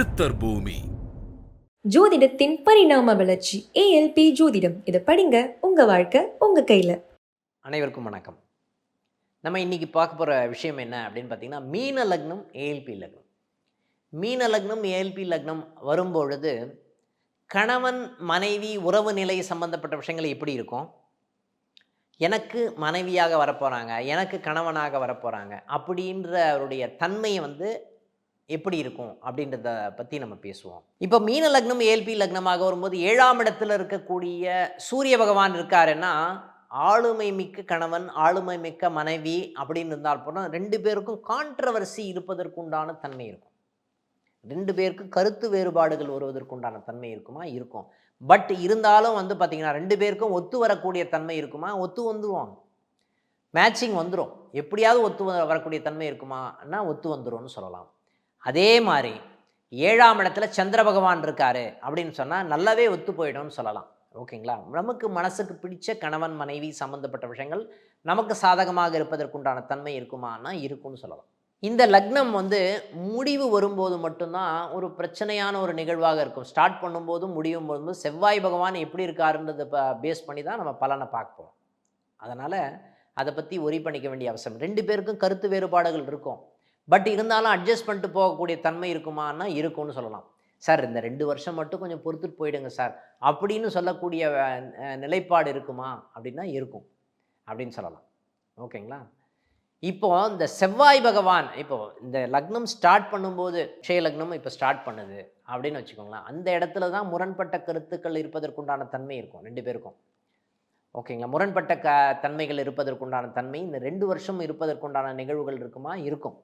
சித்தர் பூமி. ஜோதிடத்தின் பரிணாம வளர்ச்சி ஏஎல்பி ஜோதிடம். இதை படிங்க உங்க வாழ்க்கை உங்க கையில. அனைவருக்கும் வணக்கம். நம்ம இன்னைக்கு பார்க்க போகிற விஷயம் என்ன அப்படின்னு பார்த்தீங்கன்னா மீன லக்னம் ஏஎல்பி லக்னம். மீன லக்னம் ஏஎல்பி லக்னம் வரும்பொழுது கணவன் மனைவி உறவு நிலை சம்பந்தப்பட்ட விஷயங்கள் எப்படி இருக்கும்? எனக்கு மனைவியாக வரப்போகிறாங்க எனக்கு கணவனாக வரப்போகிறாங்க அப்படின்ற அவருடைய தன்மை வந்து எப்படி இருக்கும் அப்படின்றத பற்றி நம்ம பேசுவோம். இப்போ மீன லக்னம் ஏல்பி லக்னமாக வரும்போது ஏழாம் இடத்துல இருக்கக்கூடிய சூரிய பகவான் இருக்காருன்னா ஆளுமை மிக்க கணவன் ஆளுமை மிக்க மனைவி அப்படின்னு இருந்தால் போனால் ரெண்டு பேருக்கும் கான்ட்ரவர்சி இருப்பதற்குண்டான தன்மை இருக்கும். ரெண்டு பேருக்கும் கருத்து வேறுபாடுகள் வருவதற்குண்டான தன்மை இருக்குமா? இருக்கும். பட் இருந்தாலும் வந்து பார்த்திங்கன்னா ரெண்டு பேருக்கும் ஒத்து வரக்கூடிய தன்மை இருக்குமா? ஒத்து வந்துருவாங்க. மேட்சிங் வந்துடும் எப்படியாவது ஒத்து வ- வரக்கூடிய தன்மை இருக்குமான்னா ஒத்து வந்துரும்னு சொல்லலாம். அதே மாதிரி ஏழாம் இடத்துல சந்திர பகவான் இருக்காரு அப்படின்னு சொன்னால் நல்லாவே ஒத்து போயிடும்னு சொல்லலாம். ஓகேங்களா? நமக்கு மனசுக்கு பிடிச்ச கணவன் மனைவி சம்மந்தப்பட்ட விஷயங்கள் நமக்கு சாதகமாக இருப்பதற்குண்டான தன்மை இருக்குமானா இருக்கும்னு சொல்லலாம். இந்த லக்னம் வந்து முடிவு வரும்போது மட்டும்தான் ஒரு பிரச்சனையான ஒரு நிகழ்வாக இருக்கும். ஸ்டார்ட் பண்ணும்போதும் முடியும் போதும் செவ்வாய் பகவான் எப்படி இருக்காருன்றதை பேஸ் பண்ணி தான் நம்ம பலனை பார்ப்போம் அதனால் அதை பற்றி ஒரி பண்ணிக்க வேண்டிய அவசியம் ரெண்டு பேருக்கும் கருத்து வேறுபாடுகள் இருக்கும். பட் இருந்தாலும் அட்ஜஸ்ட் பண்ணிட்டு போகக்கூடிய தன்மை இருக்குமான்னா இருக்கும்னு சொல்லலாம். சார் இந்த ரெண்டு வருஷம் மட்டும் கொஞ்சம் பொறுத்துட்டு போயிடுங்க சார். அப்படின்னு சொல்லக்கூடிய நிலைப்பாடு இருக்குமா? அப்படின்னா இருக்கும். அப்படின்னு சொல்லலாம். ஓகேங்களா? இப்போ இந்த செவ்வாய் பகவான் இப்போ இந்த லக்னம் ஸ்டார்ட் பண்ணும்போது க்ஷய லக்னம் இப்போ ஸ்டார்ட் பண்ணுது அப்படின்னு வச்சுக்கோங்களேன். அந்த இடத்துல தான் முரண்பட்ட கருத்துக்கள் இருப்பதற்குண்டான தன்மை இருக்கும் ரெண்டு பேருக்கும். ஓகேங்களா? முரண்பட்ட க தன்மைகள் இருப்பதற்குண்டான தன்மை இந்த ரெண்டு வருஷம் இருப்பதற்குண்டான நிகழ்வுகள் இருக்குமா? இருக்கும்.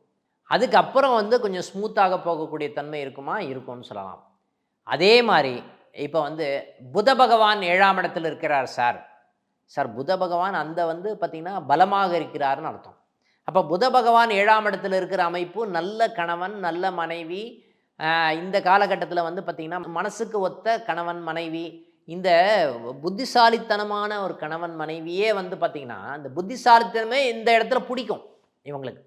அதுக்கப்புறம் வந்து கொஞ்சம் ஸ்மூத்தாக போகக்கூடிய தன்மை இருக்குமா? இருக்கும்னு சொல்லலாம். அதே மாதிரி இப்போ வந்து புத பகவான் ஏழாம் இடத்துல இருக்கிறார் சார். சார் புத பகவான் அந்த வந்து பார்த்திங்கன்னா பலமாக இருக்கிறாருன்னு அர்த்தம். அப்போ புத பகவான் ஏழாம் இடத்துல இருக்கிற அமைப்பு நல்ல கணவன் நல்ல மனைவி இந்த காலகட்டத்தில் வந்து பார்த்திங்கன்னா மனசுக்கு ஒத்த கணவன் மனைவி இந்த புத்திசாலித்தனமான ஒரு கணவன் மனைவியே வந்து பார்த்திங்கன்னா இந்த புத்திசாலித்தனமே இந்த இடத்துல பிடிக்கும் இவங்களுக்கு.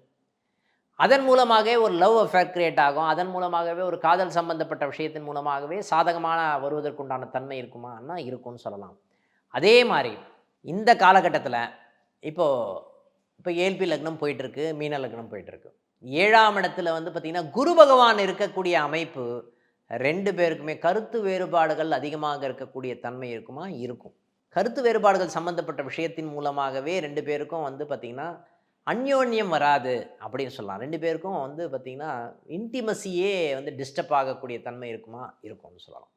அதன் மூலமாகவே ஒரு லவ் அஃபேர் கிரியேட் ஆகும். அதன் மூலமாகவே ஒரு காதல் சம்பந்தப்பட்ட விஷயத்தின் மூலமாகவே சாதகமான வருவதற்குண்டான தன்மை இருக்குமான்னா இருக்கும்னு சொல்லலாம். அதே மாதிரி இந்த காலகட்டத்தில் இப்போது இப்போ ஏல்பி லக்னம் போயிட்டுருக்கு மீன லக்னம் போயிட்டுருக்கு. ஏழாம் இடத்துல வந்து பார்த்திங்கன்னா குரு பகவான் இருக்கக்கூடிய அமைப்பு ரெண்டு பேருக்குமே கருத்து வேறுபாடுகள் அதிகமாக இருக்கக்கூடிய தன்மை இருக்குமா? இருக்கும். கருத்து வேறுபாடுகள் சம்மந்தப்பட்ட விஷயத்தின் மூலமாகவே ரெண்டு பேருக்கும் வந்து பார்த்திங்கன்னா அந்யோன்யம் வராது அப்படின்னு சொல்லலாம். ரெண்டு பேருக்கும் வந்து பார்த்திங்கன்னா இன்டிமசியே வந்து டிஸ்டர்ப் ஆகக்கூடிய தன்மை இருக்குமா? இருக்கும்னு சொல்லலாம்.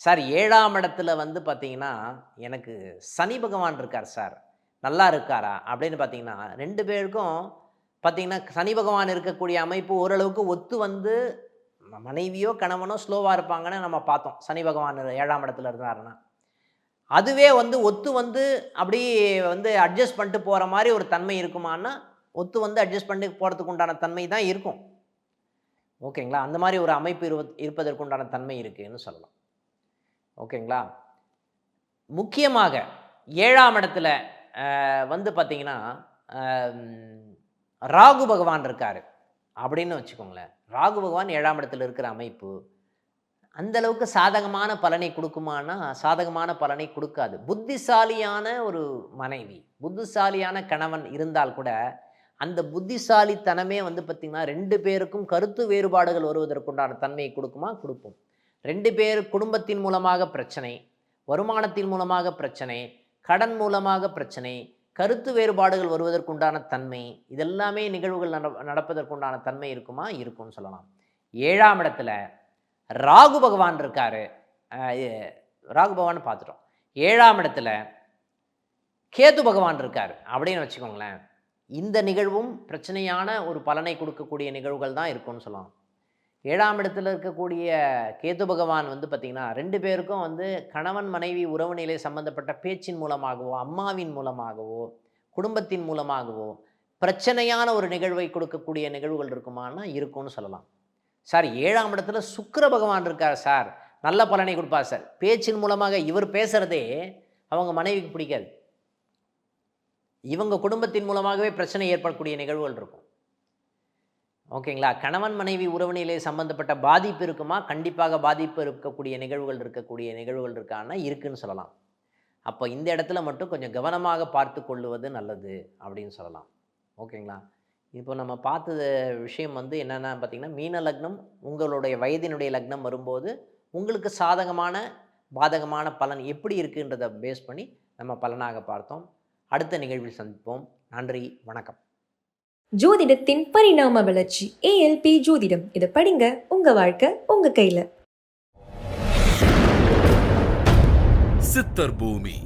சார் ஏழாம் இடத்துல வந்து பார்த்தீங்கன்னா எனக்கு சனி பகவான் இருக்கார் சார். நல்லா இருக்காரா? அப்படின்னு பார்த்தீங்கன்னா ரெண்டு பேருக்கும் பார்த்தீங்கன்னா சனி பகவான் இருக்கக்கூடிய அமைப்பு ஓரளவுக்கு ஒத்து வந்து மனைவியோ கணவனோ ஸ்லோவாக இருப்பாங்கன்னு நம்ம பார்த்தோம். சனி பகவான் ஏழாம் இடத்துல இருந்தாருன்னா. அதுவே வந்து ஒத்து வந்து அப்படி வந்து அட்ஜஸ்ட் பண்ணிட்டு போகிற மாதிரி ஒரு தன்மை இருக்குமான்னா ஒத்து வந்து அட்ஜஸ்ட் பண்ணிட்டு போகிறதுக்கு உண்டான தன்மை தான் இருக்கும். ஓகேங்களா? அந்த மாதிரி ஒரு அமைப்பு இருவ இருப்பதற்குண்டான தன்மை இருக்குன்னு சொல்லலாம். ஓகேங்களா? முக்கியமாக ஏழாம் இடத்துல வந்து பார்த்தீங்கன்னா ராகு பகவான் இருக்கார். அப்படின்னு வச்சுக்கோங்களேன். ராகு பகவான் ஏழாம் இடத்துல இருக்கிற அமைப்பு அந்த அளவுக்கு சாதகமான பலனை கொடுக்குமானா சாதகமான பலனை கொடுக்காது. புத்திசாலியான ஒரு மனைவி புத்திசாலியான கணவன் இருந்தால் கூட அந்த புத்திசாலித்தனமே வந்து பார்த்திங்கன்னா ரெண்டு பேருக்கும் கருத்து வேறுபாடுகள் வருவதற்குண்டான தன்மையை கொடுக்குமா? கொடுப்போம். ரெண்டு பேர் குடும்பத்தின் மூலமாக பிரச்சனை வருமானத்தின் மூலமாக பிரச்சனை கடன் மூலமாக பிரச்சனை கருத்து வேறுபாடுகள் வருவதற்குண்டான தன்மை இதெல்லாமே நிகழ்வுகள் நட நடப்பதற்குண்டான தன்மை இருக்குமா? இருக்கும்னு சொல்லலாம். ஏழாம் இடத்துல ராகு பகவான் இருக்காரு. ராகு பகவான் பார்த்துட்டோம். ஏழாம் இடத்துல கேது பகவான் இருக்கார் அப்படின்னு வச்சுக்கோங்களேன். இந்த நிகழ்வும் பிரச்சனையான ஒரு பலனை கொடுக்கக்கூடிய நிகழ்வுகள் தான் இருக்கும்னு சொல்லலாம். ஏழாம் இடத்துல இருக்கக்கூடிய கேது பகவான் வந்து பார்த்திங்கன்னா ரெண்டு பேருக்கும் வந்து கணவன் மனைவி உறவு நிலை சம்பந்தப்பட்ட பேச்சின் மூலமாகவோ அம்மாவின் மூலமாகவோ குடும்பத்தின் மூலமாகவோ பிரச்சனையான ஒரு நிகழ்வை கொடுக்கக்கூடிய நிகழ்வுகள் இருக்குமானா இருக்கும்னு சொல்லலாம். சார் ஏழாம் இடத்துல சுக்கர பகவான் இருக்கார் சார். நல்ல பலனை கொடுப்பார் சார். பேச்சின் மூலமாக இவர் பேசுகிறதே அவங்க மனைவிக்கு பிடிக்காது. இவங்க குடும்பத்தின் மூலமாகவே பிரச்சனை ஏற்படக்கூடிய நிகழ்வுகள் இருக்கும். ஓகேங்களா? கணவன் மனைவி உறவுநிலை சம்பந்தப்பட்ட பாதிப்பு இருக்குமா? கண்டிப்பாக பாதிப்பு இருக்கக்கூடிய நிகழ்வுகள் இருக்கக்கூடிய நிகழ்வுகள் இருக்கான்னா இருக்குன்னு சொல்லலாம். அப்போ இந்த இடத்துல மட்டும் கொஞ்சம் கவனமாக பார்த்து கொள்ளுவது நல்லது அப்படின்னு சொல்லலாம். ஓகேங்களா? இப்போ நம்ம பார்த்தது விஷயம் வந்து என்னென்னா பார்த்தீங்கன்னா மீன லக்னம் உங்களுடைய வயதினுடைய லக்னம் வரும்போது உங்களுக்கு சாதகமான பாதகமான பலன் எப்படி இருக்குன்றதை பேஸ் பண்ணி நம்ம பலனாக பார்த்தோம். அடுத்த நிகழ்வில் சந்திப்போம். நன்றி வணக்கம். ஜோதிடத்தின் பரிணாம வளர்ச்சி ஏஎல்பி ஜோதிடம். இதை படிங்க உங்க வாழ்க்கை உங்க கையில. சித்தர் பூமி.